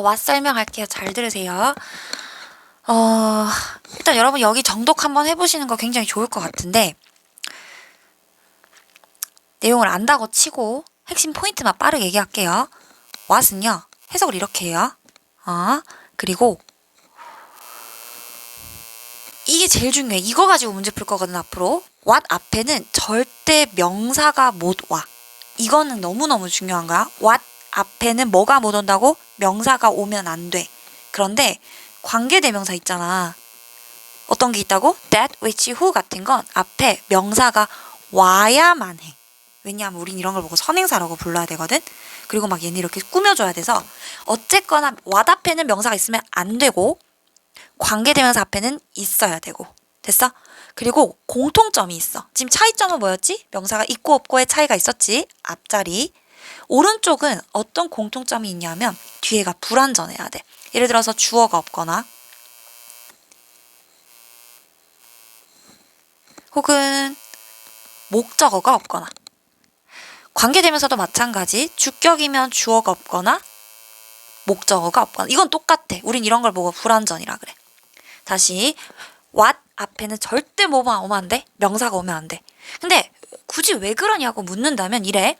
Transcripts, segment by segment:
왓 설명할게요. 잘 들으세요. 어, 일단 여러분 여기 정독 한번 해보시는 거 굉장히 좋을 것 같은데, 내용을 안다고 치고 핵심 포인트만 빠르게 얘기할게요. 왓은요, 해석을 이렇게 해요. 어, 그리고 이게 제일 중요해. 이거 가지고 문제 풀 거거든, 앞으로. what 앞에는 절대 명사가 못 와. 이거는 너무너무 중요한 거야. what 앞에는 뭐가 못 온다고? 명사가 오면 안 돼. 그런데 관계대명사 있잖아. 어떤 게 있다고? that, which, who 같은 건 앞에 명사가 와야만 해. 왜냐하면 우린 이런 걸 보고 선행사라고 불러야 되거든. 그리고 막 얘는 이렇게 꾸며줘야 돼서 어쨌거나 앞에는 명사가 있으면 안 되고 관계대명사 앞에는 있어야 되고 됐어? 그리고 공통점이 있어. 지금 차이점은 뭐였지? 명사가 있고 없고의 차이가 있었지. 앞자리. 오른쪽은 어떤 공통점이 있냐면 뒤에가 불완전해야 돼. 예를 들어서 주어가 없거나 혹은 목적어가 없거나 관계대명사도 마찬가지. 주격이면 주어가 없거나 목적어가 없거나 이건 똑같아. 우린 이런 걸 보고 불완전이라 그래. 다시 what 앞에는 절대 뭐만 오면 안 돼. 명사가 오면 안 돼. 근데 굳이 왜 그러냐고 묻는다면 이래.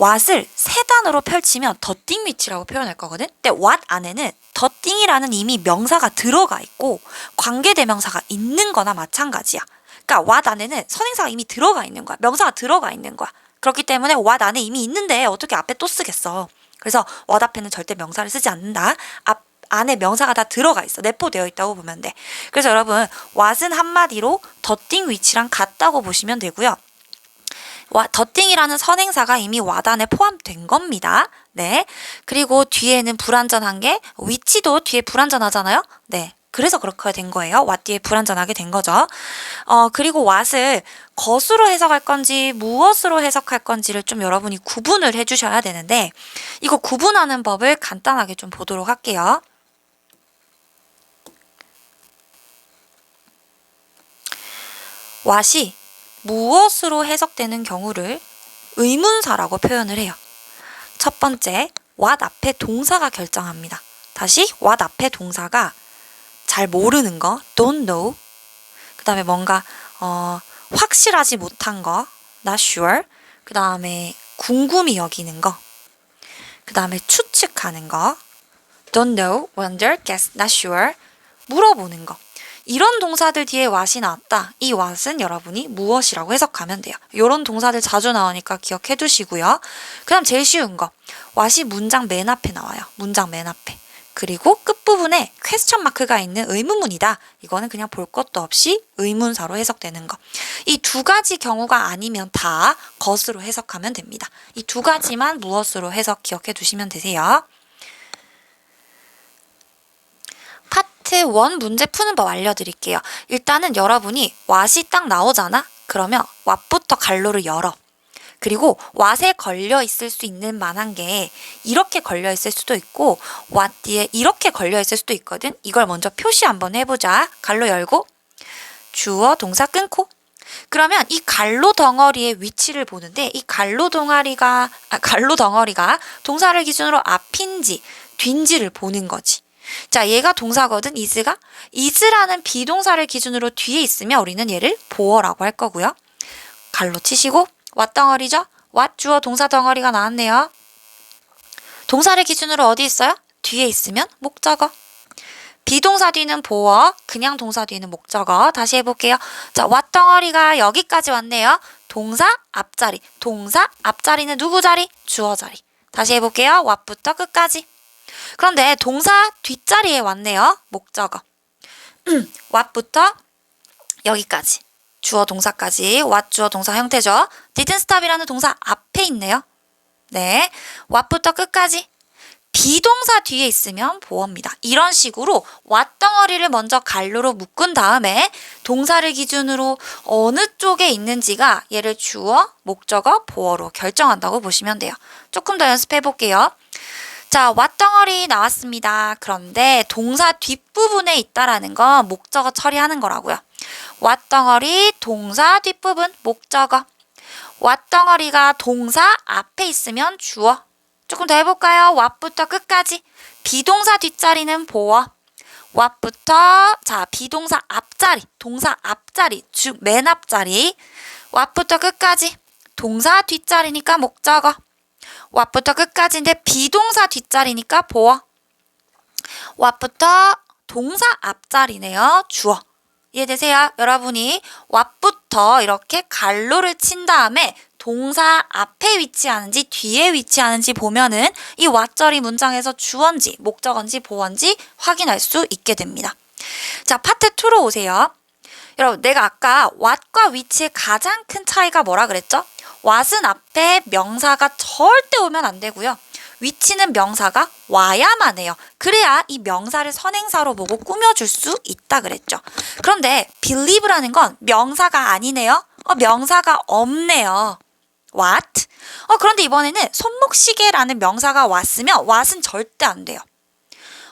What을 세 단어로 펼치면 더띵 위치라고 표현할 거거든. 근데 what 안에는 더띵이라는 이미 명사가 들어가 있고 관계 대명사가 있는 거나 마찬가지야. 그러니까 what 안에는 선행사가 이미 들어가 있는 거야. 명사가 들어가 있는 거야. 그렇기 때문에 what 안에 이미 있는데 어떻게 앞에 또 쓰겠어. 그래서 what 앞에는 절대 명사를 쓰지 않는다. 앞 안에 명사가 다 들어가 있어. 내포되어 있다고 보면 돼. 그래서 여러분 what은 한마디로 더띵 위치랑 같다고 보시면 되고요. 와, 더띵이라는 선행사가 이미 와단에 포함된 겁니다. 네. 그리고 뒤에는 불완전한 게 위치도 뒤에 불완전하잖아요. 네. 그래서 그렇게 된 거예요. 와 뒤에 불완전하게 된 거죠. 어, 그리고 왓을 것으로 해석할 건지 무엇으로 해석할 건지를 좀 여러분이 구분을 해 주셔야 되는데 이거 구분하는 법을 간단하게 좀 보도록 할게요. 왓이 무엇으로 해석되는 경우를 의문사라고 표현을 해요. 첫 번째, what 앞에 동사가 결정합니다. 다시 what 앞에 동사가 잘 모르는 거, don't know. 그 다음에 뭔가 어, 확실하지 못한 거, not sure. 그 다음에 궁금히 여기는 거. 그 다음에 추측하는 거, don't know, wonder, guess, not sure. 물어보는 거. 이런 동사들 뒤에 what이 나왔다. 이 what은 여러분이 무엇이라고 해석하면 돼요. 이런 동사들 자주 나오니까 기억해 두시고요. 그 다음 제일 쉬운 거. what이 문장 맨 앞에 나와요. 문장 맨 앞에. 그리고 끝부분에 퀘스천 마크가 있는 의문문이다. 이거는 그냥 볼 것도 없이 의문사로 해석되는 거. 이 두 가지 경우가 아니면 다 것으로 해석하면 됩니다. 이 두 가지만 무엇으로 해석 기억해 두시면 되세요. 파트 1 문제 푸는 법 알려드릴게요. 일단은 여러분이 왓이 딱 나오잖아? 그러면 왓부터 갈로를 열어. 그리고 왓에 걸려 있을 수 있는 만한 게 이렇게 걸려 있을 수도 있고 왓 뒤에 이렇게 걸려 있을 수도 있거든. 이걸 먼저 표시 한번 해보자. 갈로 열고 주어 동사 끊고 그러면 이 갈로 덩어리의 위치를 보는데 이 갈로 덩어리가 아, 갈로 덩어리가 동사를 기준으로 앞인지 뒤인지를 보는 거지. 자, 얘가 동사거든, is가. is라는 비동사를 기준으로 뒤에 있으면 우리는 얘를 보어라고 할 거고요. 갈로 치시고 what 덩어리죠? what 주어 동사 덩어리가 나왔네요. 동사를 기준으로 어디 있어요? 뒤에 있으면 목적어. 비동사 뒤는 보어, 그냥 동사 뒤는 목적어. 다시 해볼게요. 자, what 덩어리가 여기까지 왔네요. 동사 앞자리. 동사 앞자리는 누구 자리? 주어 자리. 다시 해볼게요. what부터 끝까지. 그런데 동사 뒷자리에 왔네요. 목적어. what부터 여기까지. 주어 동사까지 what 주어 동사 형태죠. didn't stop이라는 동사 앞에 있네요. 네. what부터 끝까지. 비동사 뒤에 있으면 보어입니다. 이런 식으로 what 덩어리를 먼저 갈로로 묶은 다음에 동사를 기준으로 어느 쪽에 있는지가 얘를 주어, 목적어, 보어로 결정한다고 보시면 돼요. 조금 더 연습해 볼게요. 자, what 덩어리 나왔습니다. 그런데 동사 뒷부분에 있다라는 건 목적어 처리하는 거라고요. what 덩어리 동사 뒷부분 목적어. what 덩어리가 동사 앞에 있으면 주어. 조금 더 해볼까요? what부터 끝까지. 비동사 뒷자리는 보어. what부터 자 비동사 앞자리, 동사 앞자리, 즉 맨 앞자리. what부터 끝까지. 동사 뒷자리니까 목적어. What부터 끝까지인데 비동사 뒷자리니까 보어. what부터 동사 앞자리네요. 주어. 이해되세요? 여러분이 what부터 이렇게 갈로를 친 다음에 동사 앞에 위치하는지 뒤에 위치하는지 보면은 이 what절이 문장에서 주어인지 목적어인지 보어인지 확인할 수 있게 됩니다. 자, 파트 2로 오세요. 여러분, 내가 아까 what과 위치의 가장 큰 차이가 뭐라 그랬죠? What은 앞에 명사가 절대 오면 안 되고요. 위치는 명사가 와야만 해요. 그래야 이 명사를 선행사로 보고 꾸며줄 수 있다 그랬죠. 그런데 believe라는 건 명사가 아니네요. 어, 명사가 없네요. what? 어, 그런데 이번에는 손목시계라는 명사가 왔으면 what은 절대 안 돼요.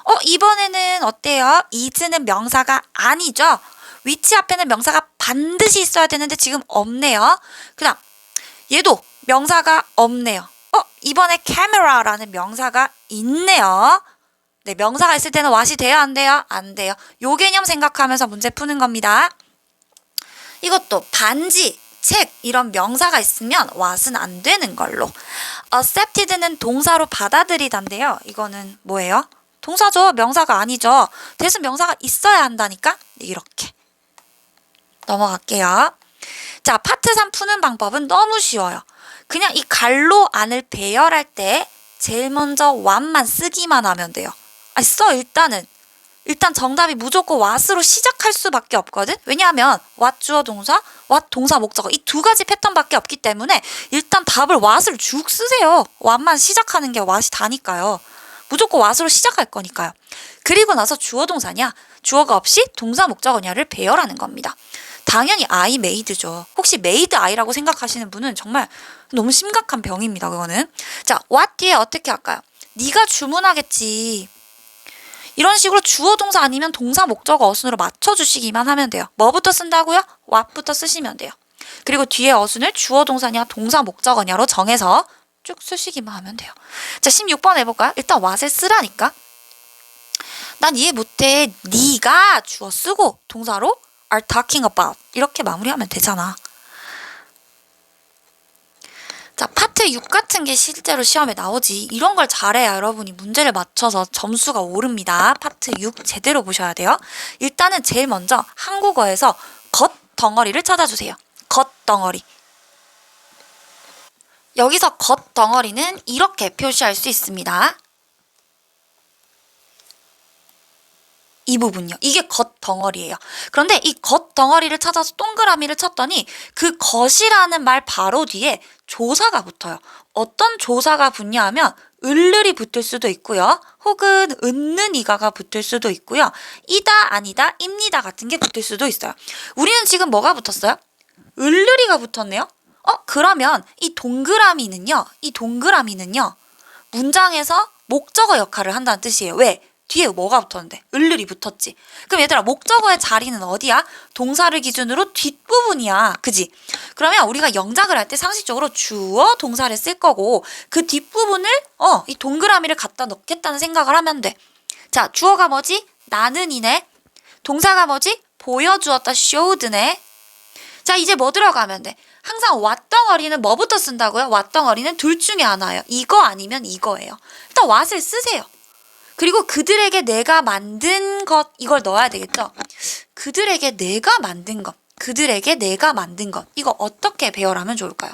어, 이번에는 어때요? is는 명사가 아니죠. 위치 앞에는 명사가 반드시 있어야 되는데 지금 없네요. 그 다음 얘도 명사가 없네요. 어, 이번에 camera라는 명사가 있네요. 네, 명사가 있을 때는 what이 돼요? 안 돼요? 안 돼요. 요 개념 생각하면서 문제 푸는 겁니다. 이것도 반지, 책 이런 명사가 있으면 what은 안 되는 걸로. accepted는 동사로 받아들이단데요. 이거는 뭐예요? 동사죠. 명사가 아니죠. 대신 명사가 있어야 한다니까? 이렇게. 넘어갈게요. 자, 파트 3 푸는 방법은 너무 쉬워요. 그냥 이 갈로 안을 배열할 때 제일 먼저 what만 쓰기만 하면 돼요. 아, 써 일단은. 일단 정답이 무조건 what으로 시작할 수밖에 없거든. 왜냐하면 what 주어 동사, what 동사 목적어 이 두 가지 패턴밖에 없기 때문에 일단 답을 what을 쭉 쓰세요. what만 시작하는 게 what이 다니까요. 무조건 what으로 시작할 거니까요. 그리고 나서 주어 동사냐, 주어가 없이 동사 목적어냐를 배열하는 겁니다. 당연히 I made죠. 혹시 made I라고 생각하시는 분은 정말 너무 심각한 병입니다. 그거는. 자, what 뒤에 어떻게 할까요? 네가 주문하겠지. 이런 식으로 주어 동사 아니면 동사 목적어 어순으로 맞춰주시기만 하면 돼요. 뭐부터 쓴다고요? what부터 쓰시면 돼요. 그리고 뒤에 어순을 주어 동사냐 동사 목적어냐로 정해서 쭉 쓰시기만 하면 돼요. 자, 16번 해볼까요? 일단 what을 쓰라니까. 난 이해 못해. 네가 주어 쓰고 동사로 are talking about 이렇게 마무리하면 되잖아. 자, 파트 6 같은 게 실제로 시험에 나오지. 이런 걸 잘해야 여러분이 문제를 맞춰서 점수가 오릅니다. 파트 6 제대로 보셔야 돼요. 일단은 제일 먼저 한국어에서 겉 덩어리를 찾아주세요. 겉 덩어리. 여기서 겉 덩어리는 이렇게 표시할 수 있습니다. 이 부분요. 이게 겉 덩어리예요. 그런데 이 겉 덩어리를 찾아서 동그라미를 쳤더니 그 겉이라는 말 바로 뒤에 조사가 붙어요. 어떤 조사가 붙냐 하면 을을이 붙을 수도 있고요. 혹은 은는 이가가 붙을 수도 있고요. 이다 아니다 입니다 같은 게 붙을 수도 있어요. 우리는 지금 뭐가 붙었어요? 을을이가 붙었네요. 어 그러면 이 동그라미는요. 이 동그라미는요. 문장에서 목적어 역할을 한다는 뜻이에요. 왜? 뒤에 뭐가 붙었는데? 을을이 붙었지. 그럼 얘들아, 목적어의 자리는 어디야? 동사를 기준으로 뒷부분이야. 그지? 그러면 우리가 영작을 할 때 상식적으로 주어 동사를 쓸 거고, 그 뒷부분을, 어, 이 동그라미를 갖다 넣겠다는 생각을 하면 돼. 자, 주어가 뭐지? 나는이네. 동사가 뭐지? 보여주었다, showed네. 자, 이제 뭐 들어가면 돼? 항상 왓덩어리는 뭐부터 쓴다고요? 왓덩어리는 둘 중에 하나예요. 이거 아니면 이거예요. 일단 왓을 쓰세요. 그리고 그들에게 내가 만든 것 이걸 넣어야 되겠죠. 그들에게 내가 만든 것, 그들에게 내가 만든 것 이거 어떻게 배열하면 좋을까요?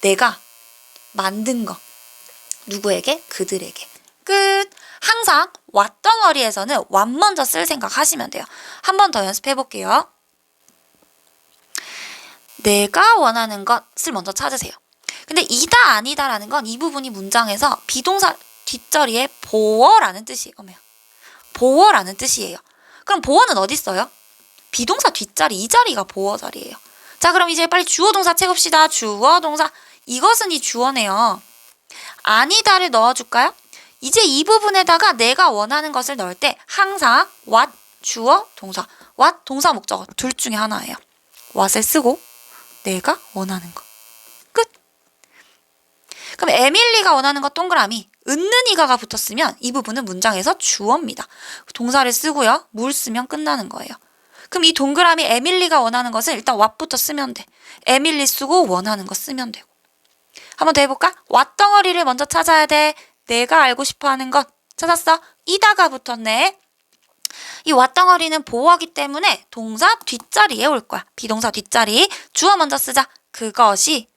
내가 만든 것 누구에게? 그들에게 끝. 항상 왓덩어리에서는 왓 먼저 쓸 생각 하시면 돼요. 한 번 더 연습해 볼게요. 내가 원하는 것을 먼저 찾으세요. 근데 이다 아니다라는 건 이 부분이 문장에서 비동사 뒷자리에 보어라는 뜻이에요. 어머야. 보어라는 뜻이에요. 그럼 보어는 어디 있어요? 비동사 뒷자리 이 자리가 보어 자리예요. 자, 그럼 이제 빨리 주어 동사 채봅시다. 주어 동사 이것은 이 주어네요. 아니다를 넣어줄까요? 이제 이 부분에다가 내가 원하는 것을 넣을 때 항상 what 주어 동사 what 동사 목적어 둘 중에 하나예요. what을 쓰고 내가 원하는 것. 끝. 그럼 에밀리가 원하는 것 동그라미 은는이가가 붙었으면 이 부분은 문장에서 주어입니다. 동사를 쓰고요. 물 쓰면 끝나는 거예요. 그럼 이 동그라미 에밀리가 원하는 것은 일단 what부터 쓰면 돼. 에밀리 쓰고 원하는 거 쓰면 되고. 한번 더 해볼까? 왓덩어리를 먼저 찾아야 돼. 내가 알고 싶어 하는 것 찾았어? 이다가 붙었네. 이 왓덩어리는 보어기 때문에 동사 뒷자리에 올 거야. 비동사 뒷자리. 주어 먼저 쓰자. 그것이.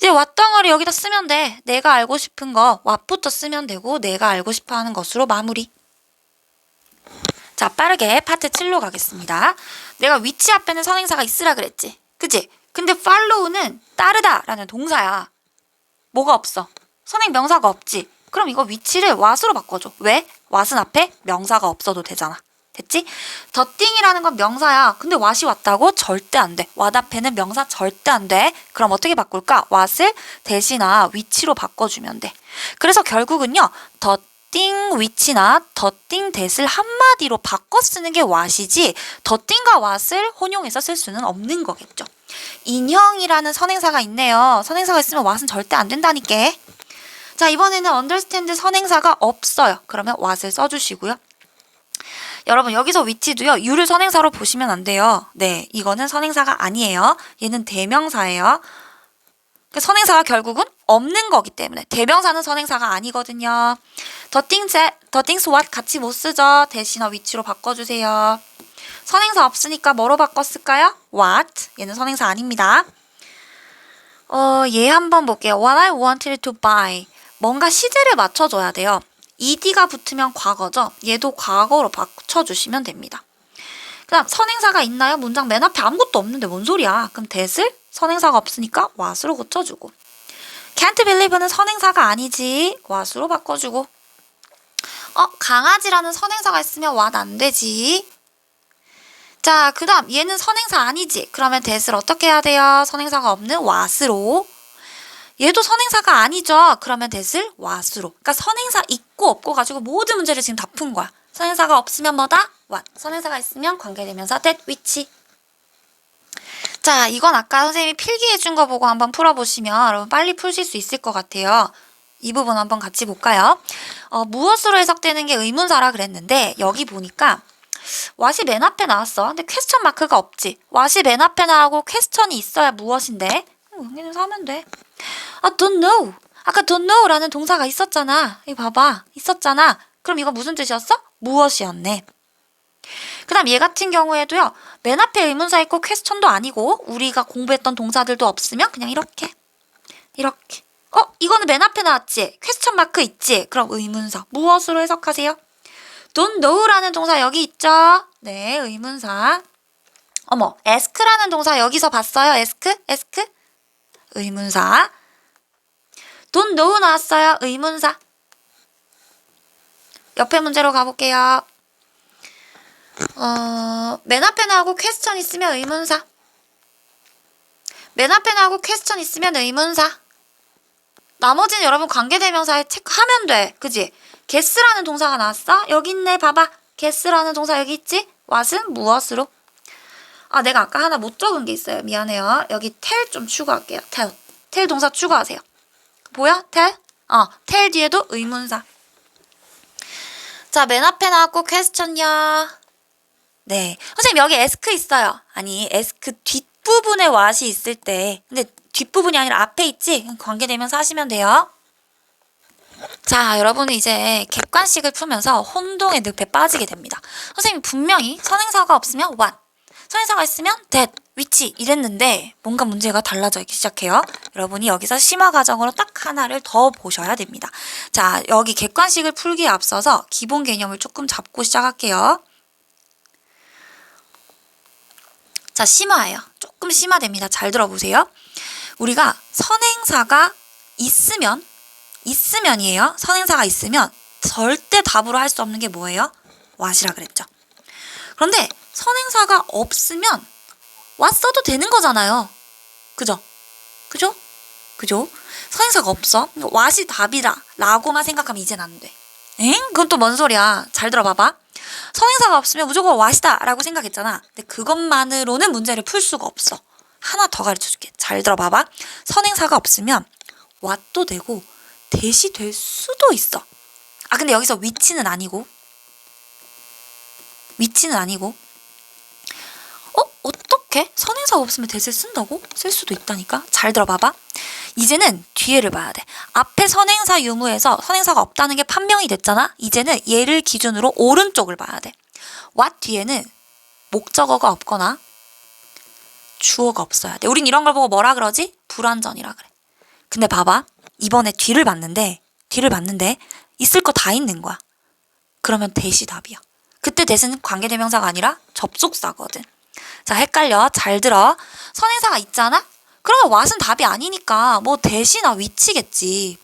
이제 왓덩어리 여기다 쓰면 돼. 내가 알고 싶은 거 what부터 쓰면 되고 내가 알고 싶어 하는 것으로 마무리. 자, 빠르게 파트 7로 가겠습니다. 내가 위치 앞에는 선행사가 있으라 그랬지. 그치? 근데 follow는 따르다라는 동사야. 뭐가 없어? 선행 명사가 없지. 그럼 이거 위치를 what으로 바꿔줘. 왜? what은 앞에 명사가 없어도 되잖아. 됐지? 더띵이라는 건 명사야. 근데 what이 왔다고? 절대 안 돼. what 앞에는 명사 절대 안 돼. 그럼 어떻게 바꿀까? what을 대신아 위치로 바꿔주면 돼. 그래서 결국은요. 더띵 위치나 더띵 대을 한마디로 바꿔 쓰는 게 what이지 더띵과 what을 혼용해서 쓸 수는 없는 거겠죠. 인형이라는 선행사가 있네요. 선행사가 있으면 what은 절대 안 된다니까. 자, 이번에는 understand 선행사가 없어요. 그러면 what을 써주시고요. 여러분, 여기서 위치도요, 유를 선행사로 보시면 안 돼요. 네, 이거는 선행사가 아니에요. 얘는 대명사예요. 그 선행사가 결국은 없는 거기 때문에 대명사는 선행사가 아니거든요. The things, the things what 같이 못 쓰죠. 대신어 위치로 바꿔주세요. 선행사 없으니까 뭐로 바꿨을까요? What. 얘는 선행사 아닙니다. 어, 얘 한번 볼게요. What I wanted to buy. 뭔가 시제를 맞춰줘야 돼요. Ed가 붙으면 과거죠. 얘도 과거로 바쳐주시면 됩니다. 그 다음 선행사가 있나요? 문장 맨 앞에 아무것도 없는데 뭔 소리야. 그럼 that을 선행사가 없으니까 what으로 고쳐주고 can't believe는 선행사가 아니지. what으로 바꿔주고 어, 강아지라는 선행사가 있으면 what 안 되지. 자, 그 다음 얘는 선행사 아니지. 그러면 that을 어떻게 해야 돼요? 선행사가 없는 what으로 얘도 선행사가 아니죠. 그러면 that을 what으로. 그러니까 선행사 있고 없고 가지고 모든 문제를 지금 다 푼 거야. 선행사가 없으면 뭐다? what. 선행사가 있으면 관계대명사 that, which. 자, 이건 아까 선생님이 필기해 준 거 보고 한번 풀어보시면 여러분 빨리 풀실 수 있을 것 같아요. 이 부분 한번 같이 볼까요? 어, 무엇으로 해석되는 게 의문사라 그랬는데 여기 보니까 what이 맨 앞에 나왔어. 근데 퀘스천 마크가 없지. what이 맨 앞에 나오고 퀘스천이 있어야 무엇인데? 여기는 사면 돼. 아, don't know. 아까 don't know라는 동사가 있었잖아. 이거 봐봐. 있었잖아. 그럼 이거 무슨 뜻이었어? 무엇이었네. 그 다음 얘 같은 경우에도요. 맨 앞에 의문사 있고 퀘스천도 아니고 우리가 공부했던 동사들도 없으면 그냥 이렇게. 이렇게. 어? 이거는 맨 앞에 나왔지? 퀘스천 마크 있지? 그럼 의문사. 무엇으로 해석하세요? don't know라는 동사 여기 있죠? 네, 의문사. 어머, ask라는 동사 여기서 봤어요? ask? ask? 의문사. Don't know 나왔어요. 의문사. 옆에 문제로 가볼게요. 어, 맨 앞에 나오고 퀘스천 있으면 의문사. 맨 앞에 나오고 퀘스천 있으면 의문사. 나머지는 여러분 관계대명사에 체크하면 돼. 그지? guess라는 동사가 나왔어? 여기 있네. 봐봐. guess라는 동사 여기 있지? what은 무엇으로? 아, 내가 아까 하나 못 적은 게 있어요. 미안해요. 여기 tell 좀 추가할게요. tell 동사 추가하세요. 보여? tell? 어, tell 뒤에도 의문사. 자, 맨 앞에 나왔고 question요. 네. 선생님, 여기 ask 있어요. 아니, ask 뒷부분에 what이 있을 때. 근데 뒷부분이 아니라 앞에 있지? 관계되면서 하시면 돼요. 자, 여러분은 이제 객관식을 풀면서 혼동의 늪에 빠지게 됩니다. 선생님, 분명히 선행사가 없으면 what, 선행사가 있으면 that, which 이랬는데 뭔가 문제가 달라지기 시작해요. 여러분이 여기서 심화 과정으로 딱 하나를 더 보셔야 됩니다. 자, 여기 객관식을 풀기에 앞서서 기본 개념을 조금 잡고 시작할게요. 자, 심화예요. 조금 심화됩니다. 잘 들어보세요. 우리가 선행사가 있으면 있으면이에요. 선행사가 있으면 절대 답으로 할 수 없는 게 뭐예요? what이라 그랬죠. 그런데 선행사가 없으면 써도 되는 거잖아요. 그죠? 그죠? 그죠? 선행사가 없어. what이 답이다. 라고만 생각하면 이젠 안 돼. 엥? 그건 또 뭔 소리야. 잘 들어봐봐. 선행사가 없으면 무조건 what이다. 라고 생각했잖아. 근데 그것만으로는 문제를 풀 수가 없어. 하나 더 가르쳐 줄게. 잘 들어봐봐. 선행사가 없으면 what도 되고 대시 될 수도 있어. 아 근데 여기서 위치는 아니고 위치는 아니고 어 어떻게 선행사가 없으면 대시를 쓴다고 쓸 수도 있다니까 잘 들어봐봐. 이제는 뒤에를 봐야 돼. 앞에 선행사 유무에서 선행사가 없다는 게 판명이 됐잖아. 이제는 얘를 기준으로 오른쪽을 봐야 돼. what 뒤에는 목적어가 없거나 주어가 없어야 돼. 우린 이런 걸 보고 뭐라 그러지? 불완전이라 그래. 근데 봐봐. 이번에 뒤를 봤는데 뒤를 봤는데 있을 거 다 있는 거야. 그러면 대시 답이야. 그때 대시는 관계대명사가 아니라 접속사거든. 자, 헷갈려. 잘 들어. 선행사가 있잖아? 그러면 what은 답이 아니니까 뭐 대시나 위치겠지.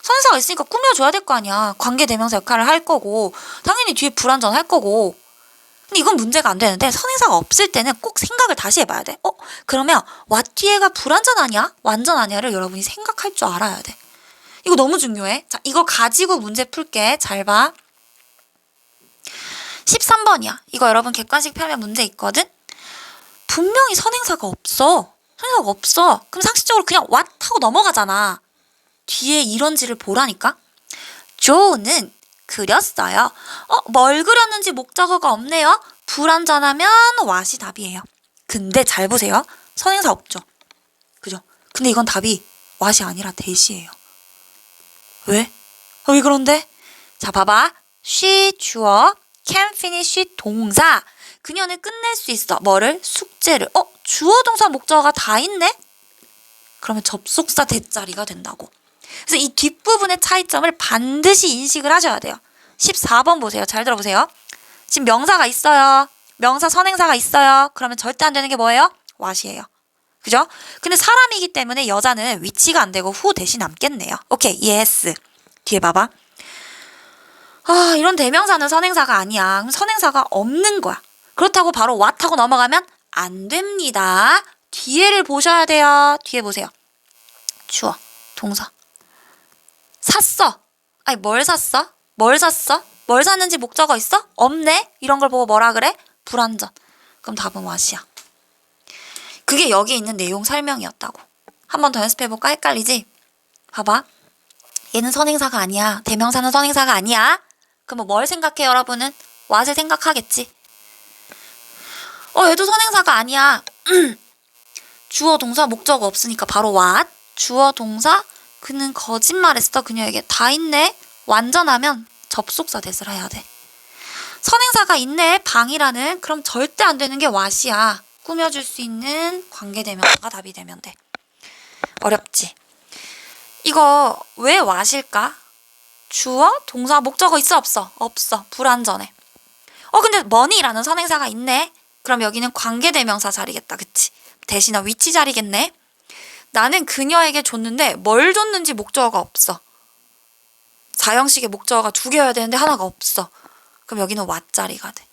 선행사가 있으니까 꾸며줘야 될 거 아니야. 관계대명사 역할을 할 거고 당연히 뒤에 불완전 할 거고 근데 이건 문제가 안 되는데 선행사가 없을 때는 꼭 생각을 다시 해봐야 돼. 어? 그러면 what 뒤에가 불완전 아니야? 완전 아니야를 여러분이 생각할 줄 알아야 돼. 이거 너무 중요해. 자, 이거 가지고 문제 풀게. 잘 봐. 13번이야. 이거 여러분 객관식 표현 문제 있거든? 분명히 선행사가 없어. 선행사가 없어. 그럼 상식적으로 그냥 what 하고 넘어가잖아. 뒤에 이런지를 보라니까? 조는 그렸어요. 어, 뭘 그렸는지 목적어가 없네요. 불완전하면 what이 답이에요. 근데 잘 보세요. 선행사 없죠. 그죠? 근데 이건 답이 what이 아니라 대시예요. 왜? 어, 왜 그런데? 자, 봐봐. she 주어, can finish 동사. 그녀는 끝낼 수 있어. 뭐를? 숙제를. 어, 주어, 동사, 목적어가 다 있네? 그러면 접속사 대자리가 된다고. 그래서 이 뒷부분의 차이점을 반드시 인식을 하셔야 돼요. 14번 보세요. 잘 들어보세요. 지금 명사가 있어요. 명사 선행사가 있어요. 그러면 절대 안 되는 게 뭐예요? what이에요. 그죠? 근데 사람이기 때문에 여자는 위치가 안 되고 후 대신 남겠네요. 오케이, yes. 뒤에 봐봐. 아, 이런 대명사는 선행사가 아니야. 그럼 선행사가 없는 거야. 그렇다고 바로 what 하고 넘어가면 안 됩니다. 뒤에를 보셔야 돼요. 뒤에 보세요. 주어, 동사. 샀어. 아니, 뭘 샀어? 뭘 샀어? 뭘 샀는지 목적어 있어? 없네? 이런 걸 보고 뭐라 그래? 불완전. 그럼 답은 what이야. 그게 여기 있는 내용 설명이었다고. 한 번 더 연습해볼까? 헷갈리지? 봐봐. 얘는 선행사가 아니야. 대명사는 선행사가 아니야. 그럼 뭘 생각해, 여러분은? what을 생각하겠지. 어, 얘도 선행사가 아니야. 주어, 동사, 목적어 없으니까 바로 what? 주어, 동사, 그는 거짓말했어. 그녀에게 다 있네. 완전하면 접속사 대시를 해야 돼. 선행사가 있네. 방이라는. 그럼 절대 안 되는 게 what이야. 꾸며줄 수 있는 관계대명사가 답이 되면 돼. 어렵지? 이거 왜 what일까? 주어, 동사, 목적어 있어 없어? 없어. 불완전해. 어 근데 money라는 선행사가 있네. 그럼 여기는 관계대명사 자리겠다. 그치? 대신에 위치 자리겠네. 나는 그녀에게 줬는데 뭘 줬는지 목적어가 없어. 사형식의 목적어가 두 개여야 되는데 하나가 없어. 그럼 여기는 what 자리가 돼.